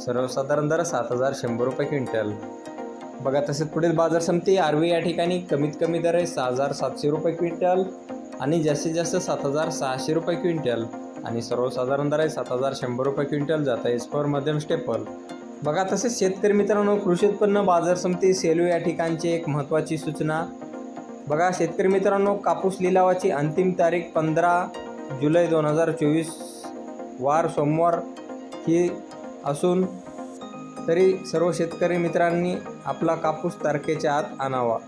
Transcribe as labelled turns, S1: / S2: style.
S1: सर्वसाधारण दर सात हजार शंभर रुपये क्विंटल. बघा तसेच पुढील बाजार समिती आरवी या ठिकाणी कमीत कमी दर आहे सहा हजार सातशे रुपये क्विंटल आणि जास्तीत जास्त सात हजार सहाशे रुपये क्विंटल. आणि सर्वसाधारण दर आहे सात हजार शंभर रुपये क्विंटल जात आहे स्पर मध्यम स्टेपल. बघा तसेच शेतकरी मित्रांनो कृषी उत्पन्न बाजार समिती सेलू या ठिकाणची एक महत्त्वाची सूचना. बघा शेतकरी मित्रांनो कापूस लिलावाची अंतिम तारीख पंधरा जुलै दोन हजार चोवीस वार सोमवार ही असून तरी सर्व शेतकरी मित्रांनी आपला कापूस तारखेच्या आत आणावा.